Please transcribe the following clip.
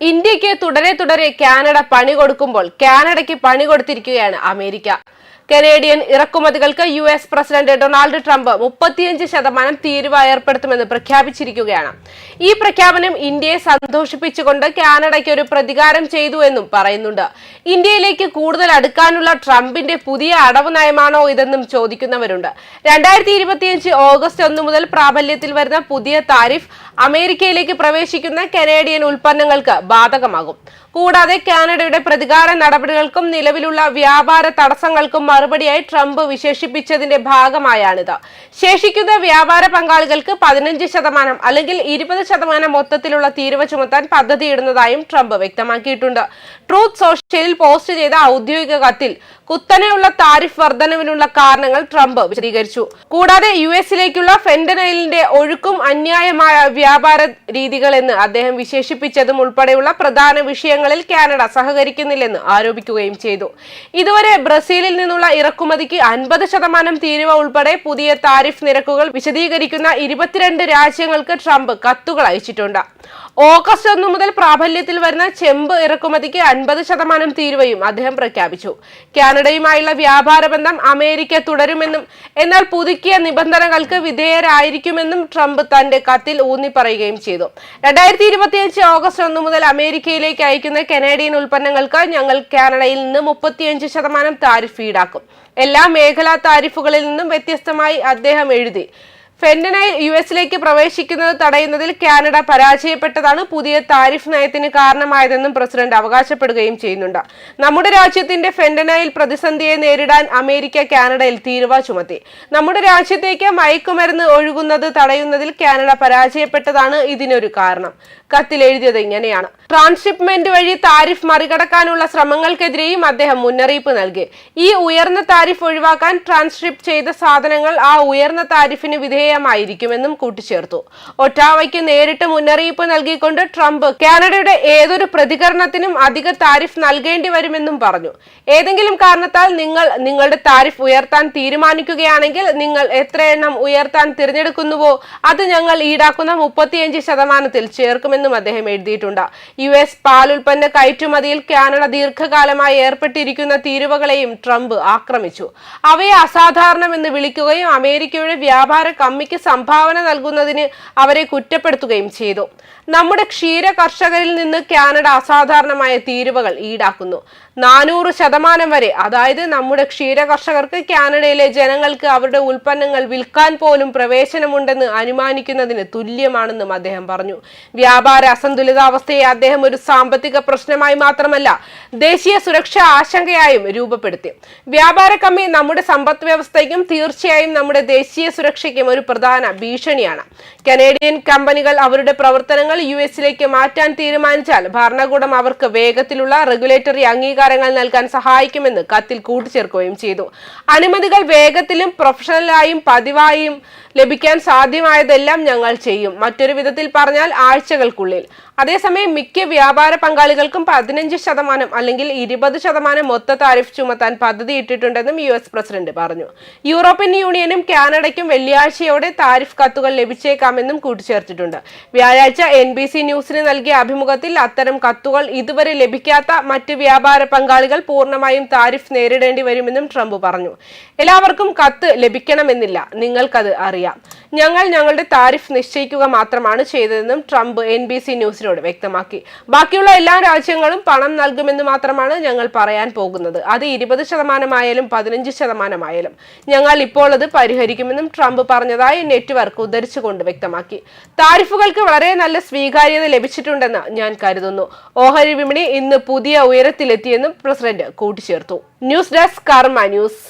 ഇന്ത്യയ്ക്ക് തുടരെ തുടരെ കാനഡ പണി കൊടുക്കുമ്പോൾ കാനഡയ്ക്ക് പണി കൊടുത്തിരിക്കുകയാണ് America. Canadian ഇറക്കുമതികൾക്ക് U S president Donald Trump മുപ്പത്തിയഞ്ച് ശതമാനം തീരുവ ഏർപ്പെടുത്തുമെന്ന് പ്രഖ്യാപിച്ചിരിക്കുകയാണ്. ഈ പ്രഖ്യാപനം ഇന്ത്യയെ സന്തോഷിപ്പിച്ചുകൊണ്ട് കാനഡയ്ക്ക് ഒരു പ്രതികാരം ചെയ്തു എന്നും പറയുന്നുണ്ട്. ഇന്ത്യയിലേക്ക് കൂടുതൽ അടുക്കാനുള്ള ട്രംപിന്റെ പുതിയ അടവ് നയമാണോ ഇതെന്നും ചോദിക്കുന്നവരുണ്ട്. രണ്ടായിരത്തി ഇരുപത്തിയഞ്ച് ഓഗസ്റ്റ് ഒന്ന് മുതൽ പ്രാബല്യത്തിൽ വരുന്ന പുതിയ താരിഫ് അമേരിക്കയിലേക്ക് പ്രവേശിക്കുന്ന കനേഡിയൻ ഉൽപ്പന്നങ്ങൾക്ക് ബാധകമാകും. കൂടാതെ കാനഡയുടെ പ്രതികാര നടപടികൾക്കും നിലവിലുള്ള വ്യാപാര തടസ്സങ്ങൾക്കും മറുപടിയായി ട്രംപ് വിശേഷിപ്പിച്ചതിന്റെ ഭാഗമായാണിത്. ശേഷിക്കുന്ന വ്യാപാര പങ്കാളികൾക്ക് പതിനഞ്ച് ശതമാനം അല്ലെങ്കിൽ ഇരുപത് ശതമാനം മൊത്തത്തിലുള്ള തീരുവ ചുമത്താൻ പദ്ധതിയിടുന്നതായും ട്രംപ് വ്യക്തമാക്കിയിട്ടുണ്ട്. ട്രൂത്ത് സോഷ്യലിൽ പോസ്റ്റ് ചെയ്ത ഔദ്യോഗിക കത്തിൽ കുത്തനെയുള്ള താരിഫ് വർധനവിനുള്ള കാരണങ്ങൾ ട്രംപ് വിശദീകരിച്ചു. കൂടാതെ യു എസിലേക്കുള്ള ഫെന്റനൈലിന്റെ ഒഴുക്കും അന്യായമായ വ്യാപാര രീതികൾ എന്ന് അദ്ദേഹം വിശേഷിപ്പിച്ചതും ഉൾപ്പെടെയുള്ള പ്രധാന വിഷയങ്ങളിൽ കാനഡ സഹകരിക്കുന്നില്ലെന്ന് ആരോപിക്കുകയും ചെയ്തു. ഇതുവരെ ബ്രസീലിൽ നിന്നുള്ള ഇറക്കുമതിക്ക് അൻപത് ശതമാനം തീരുവ ഉൾപ്പെടെ പുതിയ താരിഫ് നിരക്കുകൾ വിശദീകരിക്കുന്ന ഇരുപത്തിരണ്ട് രാജ്യങ്ങൾക്ക് ട്രംപ് കത്തുകൾ അയച്ചിട്ടുണ്ട്. ഓഗസ്റ്റ് ഒന്നു മുതൽ പ്രാബല്യത്തിൽ വരുന്ന ചെമ്പ് ഇറക്കുമതിക്ക് അൻപത് ശതമാനം തീരുവയും അദ്ദേഹം പ്രഖ്യാപിച്ചു. കാനഡയുമായുള്ള വ്യാപാര ബന്ധം അമേരിക്ക തുടരുമെന്നും എന്നാൽ പുതുക്കിയ നിബന്ധനകൾക്ക് വിധേയരായിരിക്കുമെന്നും ട്രംപ് തന്റെ കത്തിൽ ഊന്നി പറയുകയും ചെയ്തു. രണ്ടായിരത്തി ഇരുപത്തിയഞ്ച് ഓഗസ്റ്റ് ഒന്ന് മുതൽ അമേരിക്കയിലേക്ക് അയക്കുന്ന കനേഡിയൻ ഉൽപ്പന്നങ്ങൾക്ക് ഞങ്ങൾ കാനഡയിൽ നിന്ന് മുപ്പത്തിയഞ്ച് ശതമാനം താരിഫ് ഈടാക്കും. എല്ലാ മേഖലാ താരിഫുകളിൽ നിന്നും വ്യത്യസ്തമായി അദ്ദേഹം എഴുതി. ഫെന്റനൈൽ യു എസിലേക്ക് പ്രവേശിക്കുന്നത് തടയുന്നതിൽ കാനഡ പരാജയപ്പെട്ടതാണ് പുതിയ താരിഫ് നയത്തിന് കാരണമായതെന്നും പ്രസിഡന്റ് അവകാശപ്പെടുകയും ചെയ്യുന്നുണ്ട്. നമ്മുടെ രാജ്യത്തിന്റെ ഫെന്റനൈൽ പ്രതിസന്ധിയെ നേരിടാൻ അമേരിക്ക കാനഡയിൽ തീരുവ ചുമത്തി. നമ്മുടെ രാജ്യത്തേക്ക് മയക്കുമരുന്ന് ഒഴുകുന്നത് തടയുന്നതിൽ കാനഡ പരാജയപ്പെട്ടതാണ് ഇതിനൊരു കാരണം. കത്തിൽ എഴുതിയത് ഇങ്ങനെയാണ്. ട്രാൻസ്ഷിപ്മെന്റ് വഴി താരിഫ് മറികടക്കാനുള്ള ശ്രമങ്ങൾക്കെതിരെയും അദ്ദേഹം മുന്നറിയിപ്പ് നൽകി. ഈ ഉയർന്ന താരിഫ് ഒഴിവാക്കാൻ ട്രാൻസ്ഷിപ്പ് ചെയ്ത സാധനങ്ങൾ ആ ഉയർന്ന താരിഫിന് വിധേയമായിരിക്കുമെന്നും കൂട്ടിച്ചേർത്തു. ഒട്ടാവയ്ക്ക് നേരിട്ട് മുന്നറിയിപ്പ് നൽകിക്കൊണ്ട് ട്രംപ് കാനഡയുടെ ഏതൊരു പ്രതികരണത്തിനും അധിക താരിഫ് നൽകേണ്ടി വരുമെന്നും പറഞ്ഞു. ഏതെങ്കിലും കാരണത്താൽ നിങ്ങൾ നിങ്ങളുടെ താരിഫ് ഉയർത്താൻ തീരുമാനിക്കുകയാണെങ്കിൽ നിങ്ങൾ എത്ര എണ്ണം ഉയർത്താൻ തിരഞ്ഞെടുക്കുന്നുവോ അത് ഞങ്ങൾ ഈടാക്കുന്ന മുപ്പത്തിയഞ്ച് ശതമാനത്തിൽ ചേർക്കുമെന്നും അദ്ദേഹം എഴുതിയിട്ടുണ്ട്. യു എസ് പാലുൽപ്പന്ന കയറ്റുമതിയിൽ കാനഡ ദീർഘകാലമായി ഏർപ്പെട്ടിരിക്കുന്ന തീരുവകളെയും ട്രംപ് ആക്രമിച്ചു. അവയെ അസാധാരണമെന്ന് വിളിക്കുകയും അമേരിക്കയുടെ വ്യാപാര കമ്മിക്ക് സംഭാവന നൽകുന്നതിന് അവരെ കുറ്റപ്പെടുത്തുകയും ചെയ്തു. നമ്മുടെ ക്ഷീര കർഷകരിൽ നിന്ന് കാനഡ അസാധാരണമായ തീരുവകൾ ഈടാക്കുന്നു. നാനൂറ് ശതമാനം വരെ അതായത് നമ്മുടെ ക്ഷീര കർഷകർക്ക് കാനഡയിലെ ജനങ്ങൾക്ക് അവരുടെ ഉൽപ്പന്നങ്ങൾ വിൽക്കാൻ പോലും പ്രവേശനമുണ്ടെന്ന് അനുമാനിക്കുന്നതിന് തുല്യമാണെന്നും അദ്ദേഹം പറഞ്ഞു. വ്യാപാര അസന്തുലിതാവസ്ഥയെ അദ്ദേഹം ഒരു സാമ്പത്തിക പ്രശ്നമായി മാത്രമല്ല ദേശീയ സുരക്ഷാ ആശങ്കയായും രൂപപ്പെടുത്തി. വ്യാപാര കമ്മി നമ്മുടെ സമ്പദ് വ്യവസ്ഥയ്ക്കും തീർച്ചയായും നമ്മുടെ ദേശീയ സുരക്ഷയ്ക്കും ഒരു പ്രധാന ഭീഷണിയാണ്. കനേഡിയൻ കമ്പനികൾ അവരുടെ പ്രവർത്തനങ്ങൾ യു എസിലേക്ക് മാറ്റാൻ തീരുമാനിച്ചാൽ ഭരണകൂടം അവർക്ക് വേഗത്തിലുള്ള റെഗുലേറ്ററി അംഗീകാരങ്ങൾ നൽകാൻ സഹായിക്കുമെന്ന് കത്തിൽ കൂട്ടിച്ചേർക്കുകയും ചെയ്തു. അനുമതികൾ വേഗത്തിലും പ്രൊഫഷണലായും പതിവായും ലഭിക്കാൻ സാധ്യമായതെല്ലാം ഞങ്ങൾ ചെയ്യും. മറ്റൊരു വിധത്തിൽ പറഞ്ഞാൽ ആഴ്ചകൾക്കുള്ളിൽ. അതേസമയം മിക്ക വ്യാപാര പങ്കാളികൾക്കും പതിനഞ്ച് ശതമാനം അല്ലെങ്കിൽ ഇരുപത് ശതമാനം മൊത്ത താരിഫ് ചുമത്താൻ പദ്ധതി ഇട്ടിട്ടുണ്ടെന്നും യു എസ് പ്രസിഡന്റ് പറഞ്ഞു. യൂറോപ്യൻ യൂണിയനും കാനഡയ്ക്കും വെള്ളിയാഴ്ചയോടെ താരിഫ് കത്തുകൾ ലഭിച്ചേക്കാമെന്നും കൂട്ടിച്ചേർത്തിട്ടുണ്ട്. വ്യാഴാഴ്ച എൻ ബി സി ന്യൂസിന് നൽകിയ അഭിമുഖത്തിൽ അത്തരം കത്തുകൾ ഇതുവരെ ലഭിക്കാത്ത മറ്റ് വ്യാപാര പങ്കാളികൾ പൂർണമായും താരിഫ് നേരിടേണ്ടി വരുമെന്നും ട്രംപ് പറഞ്ഞു. എല്ലാവർക്കും കത്ത് ലഭിക്കണമെന്നില്ല. നിങ്ങൾക്കത് അറിയാം. ഞങ്ങൾ ഞങ്ങളുടെ താരിഫ് നിശ്ചയിക്കുക മാത്രമാണ് ചെയ്തതെന്നും ട്രംപ് എൻ ബി സി ന്യൂസിനോട് വ്യക്തമാക്കി. ബാക്കിയുള്ള എല്ലാ രാജ്യങ്ങളും പണം നൽകുമെന്ന് മാത്രമാണ് ഞങ്ങൾ പറയാൻ പോകുന്നത്. അത് ഇരുപത് ശതമാനമായാലും പതിനഞ്ച് ശതമാനമായാലും. ഞങ്ങൾ ഇപ്പോൾ അത് പരിഹരിക്കുമെന്നും ട്രംപ് പറഞ്ഞതായി നെറ്റ്വർക്ക് ഉദ്ധരിച്ചുകൊണ്ട് വ്യക്തമാക്കി. താരിഫുകൾക്ക് വളരെ നല്ല സ്വീകാര്യത ലഭിച്ചിട്ടുണ്ടെന്ന് ഞാൻ കരുതുന്നു. ഓഹരി വിപണി ഇന്ന് പുതിയ ഉയരത്തിലെത്തിയെന്നും പ്രസിഡന്റ് കൂട്ടിച്ചേർത്തു. News desk Karma news.